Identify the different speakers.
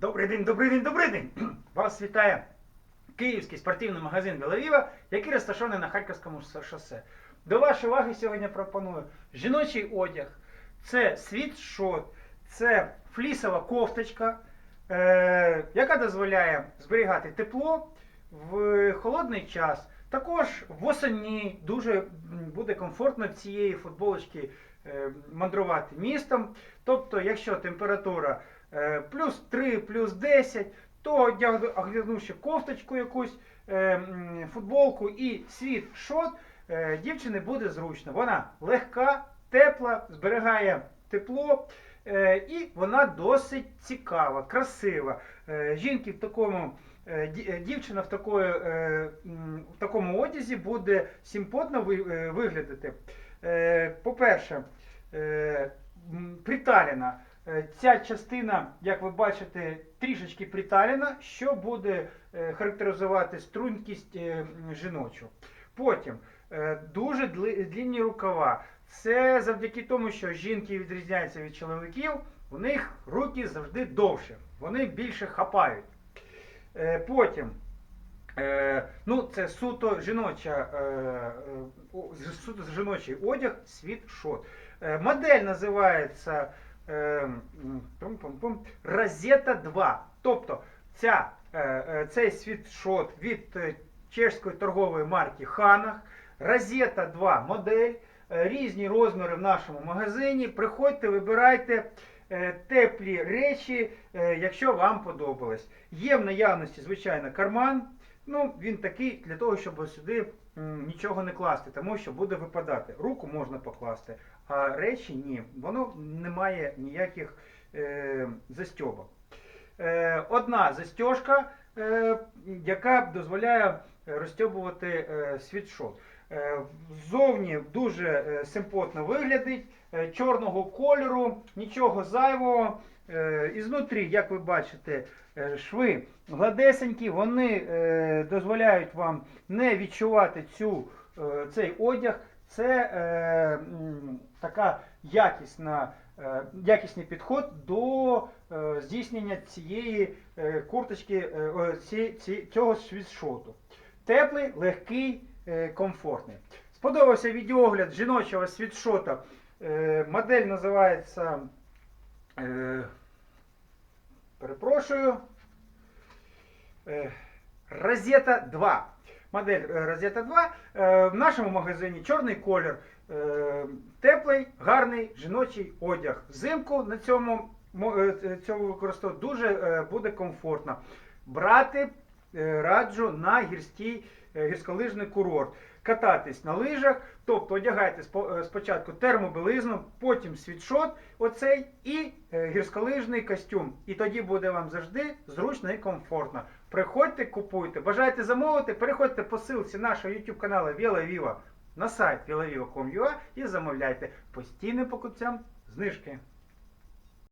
Speaker 1: Добрий день, добрий день, добрий день! Вас вітає київський спортивний магазин Біловіва, який розташований на Харківському шосе. До вашої уваги сьогодні пропоную жіночий одяг. Це світшот, це флісова кофточка, е, яка дозволяє зберігати тепло в холодний час. Також восені дуже буде комфортно цієї футболочки е, мандрувати містом. Тобто, якщо температура плюс 3, плюс 10, то одяг- одягнувши кофточку якусь, е, футболку і світшот, е, дівчини буде зручно. Вона легка, тепла, зберігає тепло. е, І вона досить цікава, красива. Е, Жінки в такому, е, ді- е, дівчина в, такої, е, в такому одязі буде симпотно е, виглядати. Е, По-перше, е, приталена. Е, Ця частина, як ви бачите, трішечки приталена, що буде е, характеризувати стрункість е, жіночу. Потім дуже длінні рукава. Це завдяки тому, що жінки відрізняються від чоловіків, у них руки завжди довше, вони більше хапають. Потім, ну, це суто жіноча, суто жіночий одяг, світшот. Е, Модель називається Розета 2. Тобто ця, е, е, цей світшот від е, чешської торгової марки Ханах. Розета 2 модель. Різні розміри в нашому магазині. Приходьте, вибирайте теплі речі, якщо вам подобалось. Є в наявності, звичайно, карман. Ну, він такий для того, щоб сюди нічого не класти, тому що буде випадати. Руку можна покласти, а речі ні. Воно не має ніяких е, застьобок. Е, одна застіжка, е, яка дозволяє розстьобувати е, світшот. Е, Ззовні дуже е, симпотно виглядить, е, чорного кольору, нічого зайвого. Ізнутрі, як ви бачите, шви гладесенькі, вони дозволяють вам не відчувати цю, цей одяг. Це е, така якісна, е, якісний підход до е, здійснення цієї е, курточки, е, ці, ці, цього світшоту. Теплий, легкий, комфортний. Сподобався відеогляд жіночого світшота. Е, Модель називається. Е, Перепрошую. Е, Розета 2. Модель е, Розета 2. Е, В нашому магазині чорний колір. Е, Теплий, гарний жіночий одяг. Взимку на цьому, е, цьому використовувати дуже е, буде комфортно. Брати е, раджу на гірський е, гірськолижний курорт. Кататись на лижах, тобто одягайте е, спочатку термобілизну, потім світшот оцей і е, гірськолижний костюм. І тоді буде вам завжди зручно і комфортно. Приходьте, купуйте. Бажаєте замовити, переходьте по ссылці нашого YouTube каналу Віла Віва на сайт vilaviva.com.ua і замовляйте постійним покупцям знижки.